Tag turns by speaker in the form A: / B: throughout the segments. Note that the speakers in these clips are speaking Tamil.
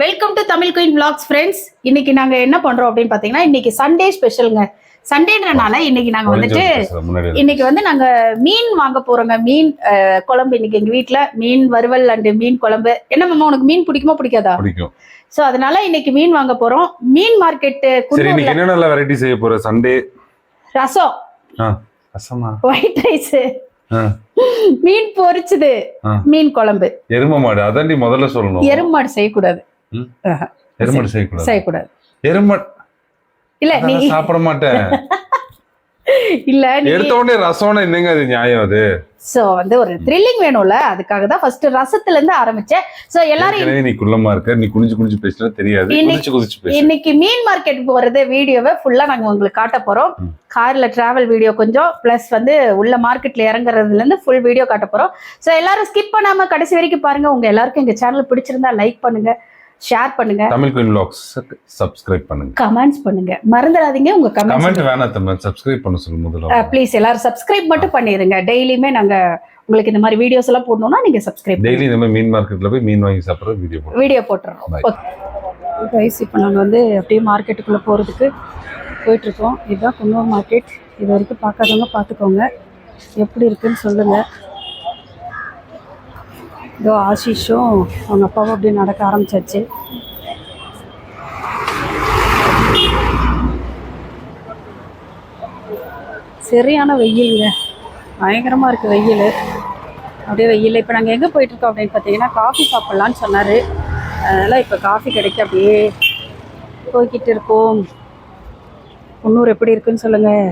A: Welcome to Tamil queen vlogs friends இன்னைக்கு நாங்க என்ன பண்றோம் அப்படின்னு பாத்தீங்கன்னா இன்னைக்கு சண்டே ஸ்பெஷலுங்க சண்டேன்றனால இன்னைக்கு நாங்க வந்துட்டு இன்னைக்கு வந்து நாங்க மீன் வாங்க போறோங்க. மீன் குழம்பு இன்னைக்கு எங்க வீட்ல. மீன் வறுவல் அண்ட் மீன் குழம்பு. என்ன மாமா உனக்கு மீன் பிடிக்குமா பிடிக்காதா?
B: பிடிக்கும்.
A: சோ அதனால இன்னைக்கு மீன் வாங்க போறோம். மீன் மார்க்கெட்
B: என்ன நல்ல வெரைட்டி செய்ய போற? சண்டே
A: ரசம்.
B: ரசமா?
A: White rice. மீன் பொரிச்சது. மீன் குழம்பு.
B: எரும மாடு அதான் நீ முதல்ல சொல்லணும்.
A: எருமாடு செய்யக்கூடாது.
B: ம்.
A: ஆஹா,
B: எருமாடு செய்யக்கூடாது.
A: செய்யக்கூடாது.
B: எருமாடு
A: இல்ல நீ
B: சாப்பிட மாட்டேன்.
A: இல்ல
B: எடுத்த உடனே ரசம்னா என்னங்க அது நியாயம் அது?
A: சோ வந்து ஒரு த்ரில்லிங் வேணும்ல அதுக்காக தான் ஃபர்ஸ்ட் ரசத்துல இருந்து ஆரம்பிச்சேன் சோ எல்லாரும்
B: நீ குள்ளமா இருக்க நீ குனிஞ்சு குனிஞ்சு பேசினா தெரியாது. குதிச்சு குதிச்சு பேசு.
A: இன்னைக்கு மீன் மார்க்கெட் போறது வீடியோவை ஃபுல்லா நாங்க உங்களுக்கு காட்ட போறோம். கார்ல டிராவல் வீடியோ கொஞ்சம் பிளஸ் வந்து உள்ள மார்க்கெட்ல இறங்குறதுல இருந்து ஃபுல் வீடியோ காட்ட போறோம். சோ எல்லாரும் ஸ்கிப் பண்ணாம கடைசி வரைக்கும் பாருங்க. உங்க எல்லாருக்கும் எங்க சேனல் பிடிச்சிருந்தா லைக் பண்ணுங்க. ஷேர் பண்ணுங்க.
B: தமிழ் குயின் வ்ளாக்ஸ் சப்ஸ்கிரைப் பண்ணுங்க.
A: கமெண்ட்ஸ் பண்ணுங்க. மறந்துடாதீங்க. உங்க
B: கமெண்ட் வேணாம் தம்பி சப்ஸ்கிரைப் பண்ண சொல்லு முதல்ல.
A: ப்ளீஸ் எல்லாரும் சப்ஸ்கிரைப் மட்டும் பண்ணிருங்க. டெய்லியுமே நாங்க உங்களுக்கு இந்த மாதிரி வீடியோஸ் எல்லாம் போடணும்னா நீங்க சப்ஸ்கிரைப்
B: டெய்லி இந்த மாதிரி மீன் மார்க்கெட்ல போய் மீன் வாங்கி சாப்பிடுற வீடியோ போடுறோம்.
A: வீடியோ போட்டுறோம். கைஸ் இப்போ நாங்கள் வந்து அப்படியே மார்க்கெட்டுக்குள்ளே போகிறதுக்கு போயிட்டுருக்கோம். இதுதான் குன்னூர் மார்க்கெட் இது வரைக்கும் பார்க்காதவங்க பார்த்துக்கோங்க. எப்படி இருக்குன்னு சொல்லுங்கள் இதோ ஆஷிஷும் அவங்க அப்பாவும் அப்படியே நடக்க ஆரம்பிச்சாச்சு. சரியான வெயிலுங்க பயங்கரமாக இருக்குது வெயில். அப்படியே வெயில் இப்போ நாங்கள் எங்கே போயிட்டுருக்கோம் அப்படின்னு பார்த்தீங்கன்னா காஃபி சாப்பிட்லான்னு சொன்னார். அதனால் இப்போ காஃபி கிடைக்க அப்படியே போய்கிட்டு இருக்கோம். குன்னூர் எப்படி இருக்குன்னு சொல்லுங்கள்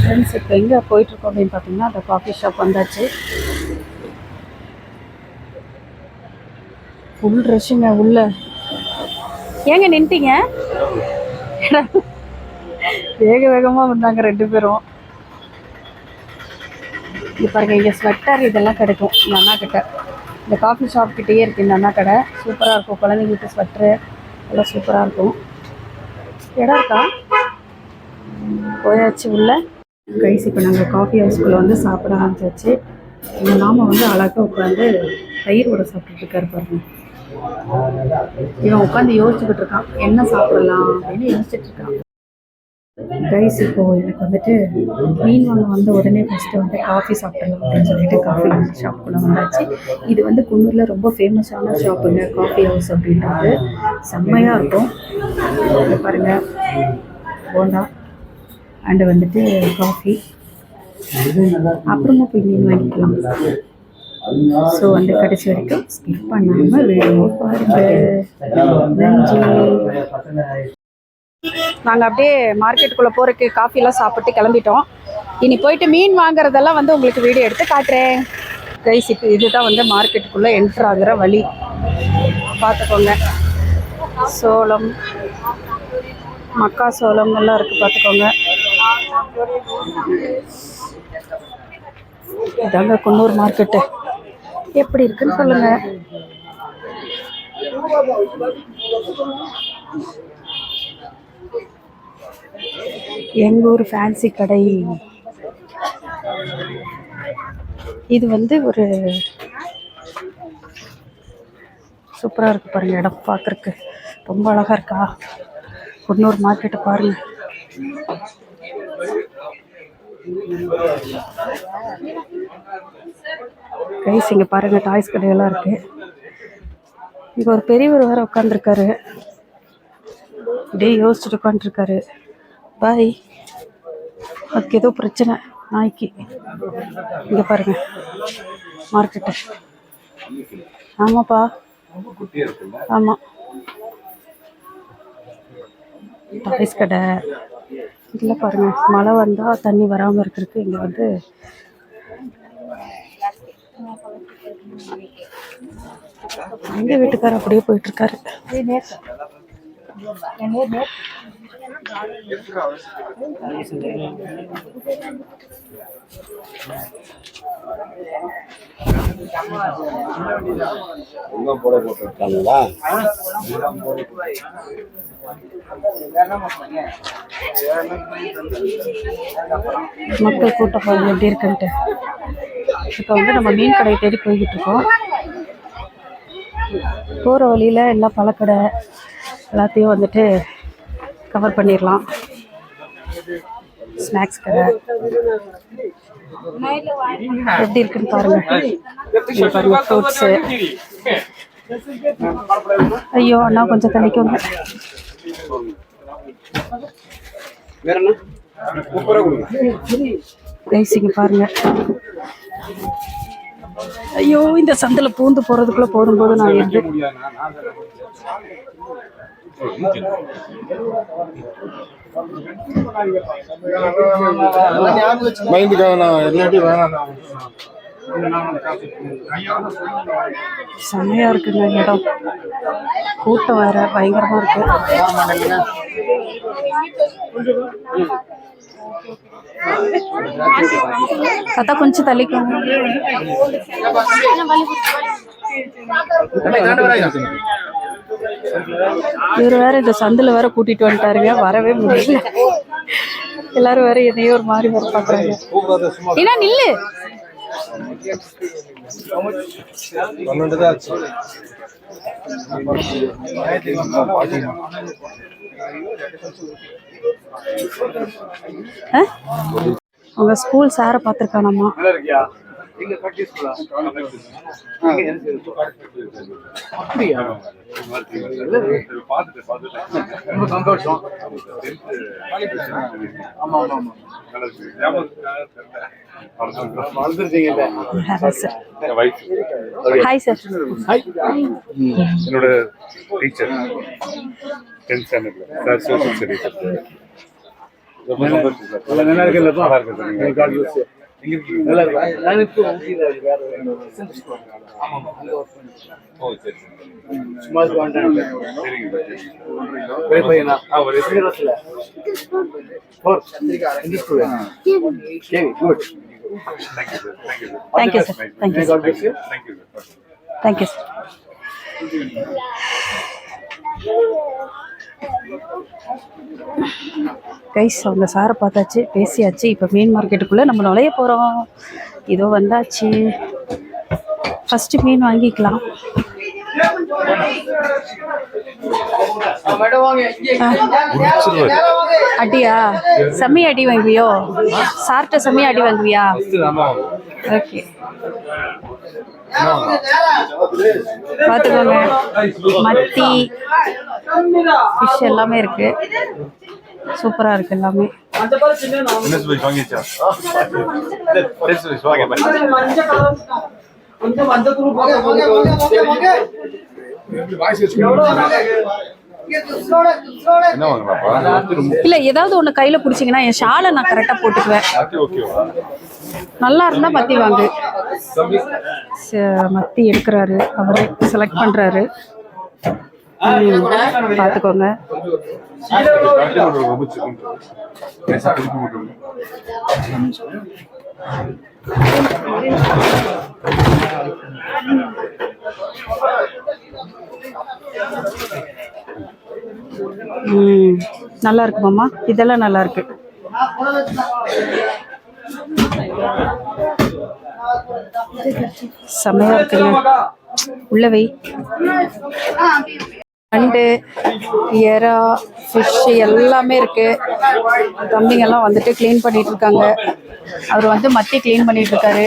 A: ஃப்ரெண்ட்ஸ் இப்போ எங்கே போயிட்டுருக்கோம் அப்படின்னு பார்த்தீங்கன்னா அந்த காஃபி ஷாப் வந்தாச்சு. ஃபுல் ரஷ்ஷுங்க உள்ள. ஏங்க நின்ட்டீங்க? வேக வேகமாக வந்தாங்க ரெண்டு பேரும். இது பாருங்க இங்கே ஸ்வெட்டர் இதெல்லாம் கிடைக்கும். இந்த அண்ணா கிட்ட. இந்த காஃபி ஷாப் கிட்டேயே இருக்குது இந்த அண்ணா கடை. சூப்பராக இருக்கும். குழந்தைங்களுக்கு ஸ்வெட்ரு எல்லாம் சூப்பராக இருக்கும். இடம் இருக்கா? போயாச்சு உள்ள. கைஸ் இப்போ நாங்கள் காஃபி ஹவுஸ்குள்ளே வந்து சாப்பிட ஆரம்பிச்சாச்சு. எங்கள் மாமா வந்து அழகாக உட்காந்து தயிர் கூட சாப்பிட்டுட்டு இருக்காரு பாருங்க. இவன் உட்காந்து யோசிச்சுக்கிட்டு இருக்கான் என்ன சாப்பிடலாம் அப்படின்னு யோசிச்சுட்டு இருக்கான் கைஸ் இப்போ எனக்கு வந்துட்டு மீன் வாங்க வந்த உடனே ஃபஸ்ட்டு வந்து காஃபி சாப்பிடலாம் அப்படின்னு சொல்லிட்டு காஃபி ஷாப்புக்குள்ளே வந்தாச்சு. இது வந்து குன்னூரில் ரொம்ப ஃபேமஸான ஷாப்புங்க காஃபி ஹவுஸ் அப்படின்றது. செம்மையாக இருக்கும். பாருங்கள் பாருங்க போண்டா அண்டு வந்துட்டு காஃபி அப்புறமா போய் மீன் வாங்கிக்கலாம். ஸோ வந்து கடைசி வரைக்கும் ஸ்கிப் பண்ணாமல் வீடியோ பாருங்க. நாங்கள் அப்படியே மார்க்கெட்டுக்குள்ளே போகிறக்கு காஃபிலாம் சாப்பிட்டு கிளம்பிட்டோம். இனி போயிட்டு மீன் வாங்குறதெல்லாம் வந்து உங்களுக்கு வீடியோ எடுத்து காட்டுறேன். கைஸ் இப்போ இதுதான் வந்து மார்க்கெட்டுக்குள்ளே என்ட்ரு ஆகுற வழி. பார்த்துக்கோங்க. சோளம் மக்கா சோளம் எல்லாம் இருக்குது பார்த்துக்கோங்க. இதாங்க குன்னூர் மார்க்கெட்டு எப்படி இருக்குன்னு சொல்லுங்க. எங்க ஊர் ஃபேன்சி கடை. இது வந்து ஒரு சூப்பராக இருக்கு பாருங்க இடம் பார்க்கறக்கு ரொம்ப அழகா இருக்கா? ஒன்னொரு மார்க்கெட்டை பாருங்க. கைஸ் இங்கே பாருங்க டாய்ஸ் கடையெல்லாம் இருக்கு. இங்கே ஒரு பெரியவர் வேற உட்காந்துருக்காரு அப்படியே யோசிச்சுட்டு உட்காந்துருக்காரு பாய் அதுக்கு ஏதோ பிரச்சனை நாய்க்கு. இங்கே பாருங்க மார்க்கெட்டு ஆமாப்பா. ஆமாம் டாய்ஸ் கடை. இதில் பாருங்க மழை வந்தால் தண்ணி வராமல் இருக்கிறதுக்கு இங்கே வந்து எங்க வீட்டுக்காரர் அப்படியே மக்கள் கூட்டம் பாருங்க எப்படி இருக்குன்ட்டு. இப்போ வந்து நம்ம மீன் கடையை தேடி போய்கிட்டு இருக்கோம். போகிற வழியில் எல்லா பழக்கடை எல்லாத்தையும் வந்துட்டு கவர் பண்ணிடலாம் ஸ்நாக்ஸ் கடை. எப்படி இருக்குன்னு பாருங்க. ஃப்ரூட்ஸு ஐயோ அண்ணா கொஞ்சம் தள்ளிக்கோங்க. கைஸ் இங்க பாருங்க. ஐயோ இந்த சந்தில் பூந்து போறதுக்குள்ள போதும் போதும் நான் இருந்து
C: மைண்டுக்காக நான் வேணாம்.
A: செம்மையா இருக்குங்க இடம். கூட்டம் வேற பயங்கரமா இருக்கு. தாத்தா கொஞ்சம் தள்ளிக்கோங்க. இவர் வேற இந்த சந்தில வேற கூட்டிட்டு வந்துட்டாருங்க. வரவே முடியல. எல்லாரும் வேற எதையோ ஒரு மாதிரி வேற பாக்குறாங்க. ஏன்னா நில்லு.
C: பன்னெண்டு ஸ்கூல் ஆச்சு
A: ஆ?
C: ரொம்ப சந்தோஷம்.
B: என்னோட டீச்சர் டென்த் ஸ்டாண்டர்ட்ல சார் சோசியல் ஸ்டடிஸ்
C: நல்லா இருக்குல்ல சும்மா
B: thank you sir. Thank you sir
A: thank you sir guys அவங்க சாரை பார்த்தாச்சு பேசியாச்சு. இப்போ மீன் மார்க்கெட்டுக்குள்ளே நம்ம நுழைய போகிறோம் இதோ வந்தாச்சு. ஃபஸ்ட்டு மீன் வாங்கிக்கலாம். அடியா? செம்மி அடி வாங்குவியோ? சார்ட்ட செம்மி அடி வாங்குவியா? ஓகே பார்த்துக்கோங்க. மத்தி. ஃபிஷ் எல்லாமே இருக்கு. சூப்பராக இருக்கு எல்லாமே. இல்லை ஏதாவது ஒன்று கையில் பிடிச்சிங்கன்னா என் ஷாலை நான் கரெக்டாக போட்டுக்குவேன். நல்லா இருந்தால் மத்தி வாங்கு. ச- மத்தி எடுக்கிறாரு. அவரே செலக்ட் பண்ணுறாரு பார்த்துக்கோங்க நல்லா இருக்கு மாமா. இதெல்லாம் நல்லா இருக்கு. செமையா இருக்குங்க. உள்ள வை. நண்டு எறா ஃபிஷ் எல்லாமே இருக்கு. தம்பிங்கெல்லாம் வந்துட்டு க்ளீன் பண்ணிட்டு இருக்காங்க. அவர் வந்து மத்தி க்ளீன் பண்ணிட்டு இருக்காரு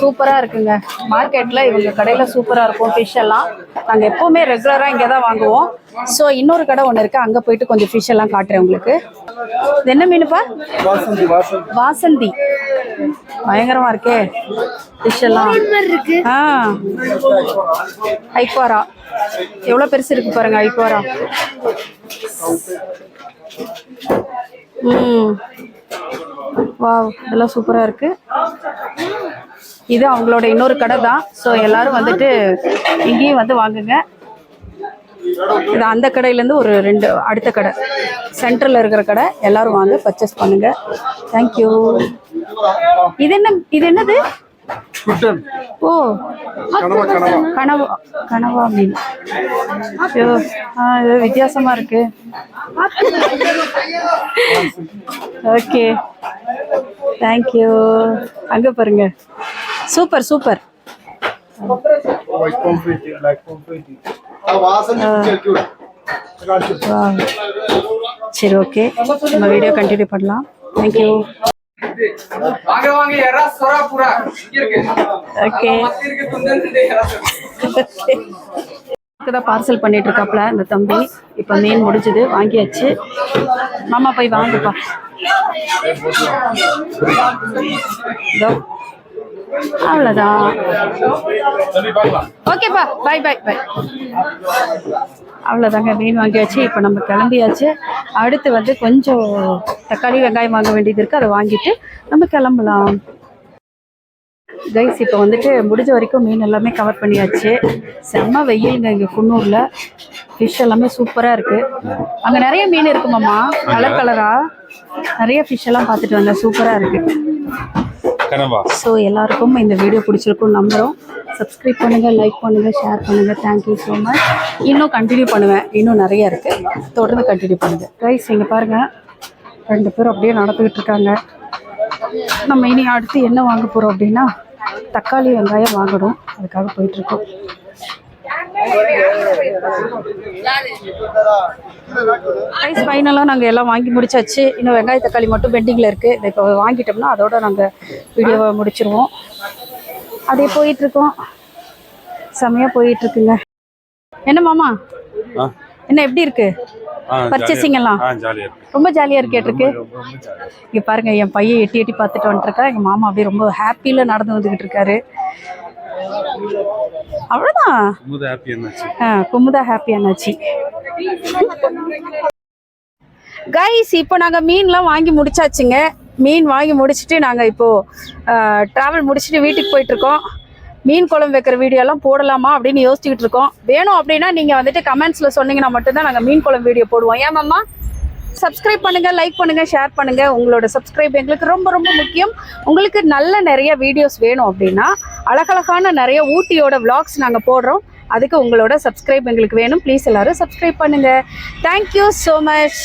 A: சூப்பரா இருக்குங்க. மார்க்கெட்ல இவங்க கடையில சூப்பரா இருக்கும் ஃபிஷ் எல்லாம். நாங்க எப்பவுமே ரெகுலரா இங்கே தான் வாங்குவோம். ஸோ இன்னொரு கடை ஒன்று இருக்கு. அங்க போயிட்டு கொஞ்சம் ஃபிஷ் எல்லாம் காட்டுறேன் உங்களுக்கு. இது என்ன மீனுப்பா?
C: வாசந்தி வாசந்தி.
A: வாசந்தி. பயங்கரமா இருக்கே. ஃபிஷ் எல்லாம். ஆ. ஐக்வாரா எவ்வளோ பெருசு இருக்கு பாருங்க ஐக்வாரா ம். வாவ் இதெல்லாம் சூப்பராக இருக்கு. இது அவங்களோட இன்னொரு கடை தான். ஸோ எல்லாரும் வந்துட்டு இங்கேயும் வந்து வாங்குங்க. இது அந்த கடையிலேருந்து ஒரு ரெண்டு அடுத்த கடை. சென்டரில் இருக்கிற கடை. எல்லாரும் வாங்க பர்ச்சேஸ் பண்ணுங்க. தேங்க்யூ இது என்ன இது என்னது? ஓ.
C: கனவா கனவா.
A: மீன். ஐயோ ஆ இது வித்தியாசமா இருக்கு. ஓகே. தேங்க்யூ அங்க பாருங்க. Super super. சரி ஓகே. நம்ம வீடியோ கண்டினியூ பண்ணலாம். தேங்க்யூ
D: வாங்க வாங்க எறா சொரா இங்க இருக்கு.
A: ஓகே.
D: இருக்கு.
A: தான் பார்சல் பண்ணிட்டு இருக்காப்ல இந்த தம்பி. இப்போ மீன் முடிஞ்சது வாங்கியாச்சு. மாமா போய் வாங்குப்பா. அவ்வளோதான் ஓகேப்பா. பாய் பாய் பாய் அவ்வளோதாங்க மீன் வாங்கியாச்சு இப்போ நம்ம கிளம்பியாச்சு. அடுத்து வந்து கொஞ்சம் தக்காளி வெங்காயம் வாங்க வேண்டியது இருக்குது அதை வாங்கிட்டு நம்ம கிளம்பலாம். கைஸ் இப்போ வந்துட்டு முடிஞ்ச வரைக்கும் மீன் எல்லாமே கவர் பண்ணியாச்சு. செம்ம வெயிலுங்க இங்கே குன்னூரில். ஃபிஷ் எல்லாமே சூப்பராக இருக்குது அங்கே நிறைய மீன் இருக்குமாம்மா கலர் கலராக நிறைய ஃபிஷ் எல்லாம் பார்த்துட்டு வந்தேன் சூப்பராக இருக்குது ஸோ எல்லாருக்கும் இந்த வீடியோ பிடிச்சிருக்கும் நம்புகிறோம் சப்ஸ்கிரைப் பண்ணுங்கள் லைக் பண்ணுங்கள் ஷேர் பண்ணுங்கள் தேங்க்யூ ஸோ மச் இன்னும் கண்டினியூ பண்ணுவேன். இன்னும் நிறைய இருக்குது தொடர்ந்து கண்டினியூ பண்ணுங்கள் ரைஸ் இங்கே பாருங்கள் ரெண்டு பேரும் அப்படியே நடந்துக்கிட்டு இருக்காங்க. நம்ம இனி அடுத்து என்ன வாங்க போகிறோம் அப்படின்னா தக்காளி வெங்காயம் வாங்கணும். அதுக்காக போயிட்டுருக்கோம் ரைஸ் ஃபைனலாக நாங்கள் எல்லாம் வாங்கி முடிச்சாச்சு. இன்னும் வெங்காய தக்காளி மட்டும் பெண்டிங்கில் இருக்குது இதை இப்போ வாங்கிட்டோம்னா அதோட நாங்கள் வீடியோவை முடிச்சிருவோம். அதே போயிட்டுருக்கோம் செமையாக போயிட்டுருக்குங்க என்ன மாமா? என்ன எப்படி இருக்கு? பர்ச்சேசிங் எல்லாம்?
B: ஆ ஜாலியாக இருக்கு.
A: ரொம்ப ஜாலியாக இருக்கேட்டிருக்கு இங்கே பாருங்க என் பையன் எட்டி எட்டி பார்த்துட்டு வந்துட்டுருக்கா எங்கள் மாமா அப்படியே ரொம்ப ஹாப்பியில் நடந்து வந்துக்கிட்டு இருக்காரு. அவ்வளோதான் ஆ குமுதா ஹாப்பி ஆனாச்சு கைஸ் இப்போ நாங்கள் மீன்லாம் வாங்கி முடிச்சாச்சுங்க. மீன் வாங்கி முடிச்சுட்டு நாங்கள் இப்போது ட்ராவல் முடிச்சுட்டு வீட்டுக்கு போயிட்டுருக்கோம். மீன் குழம்பு வைக்கிற வீடியோலாம் போடலாமா அப்படின்னு யோசிச்சுக்கிட்டு இருக்கோம். வேணும் அப்படின்னா நீங்கள் வந்துட்டு கமெண்ட்ஸில் சொன்னீங்கன்னா மட்டும்தான் நாங்கள் மீன் குழம்பு வீடியோ போடுவோம். ஏன் மாமா? சப்ஸ்கிரைப் பண்ணுங்கள் லைக் பண்ணுங்கள் ஷேர் பண்ணுங்கள் உங்களோட சப்ஸ்கிரைப் எங்களுக்கு ரொம்ப ரொம்ப முக்கியம். உங்களுக்கு நல்ல நிறைய வீடியோஸ் வேணும் அப்படின்னா அழகழகான நிறைய ஊட்டியோட விளாக்ஸ் நாங்கள் போடுறோம். அதுக்கு உங்களோட சப்ஸ்கிரைப் எங்களுக்கு வேணும். ப்ளீஸ் எல்லாரும் சப்ஸ்கிரைப் பண்ணுங்கள் தேங்க்யூ ஸோ மச்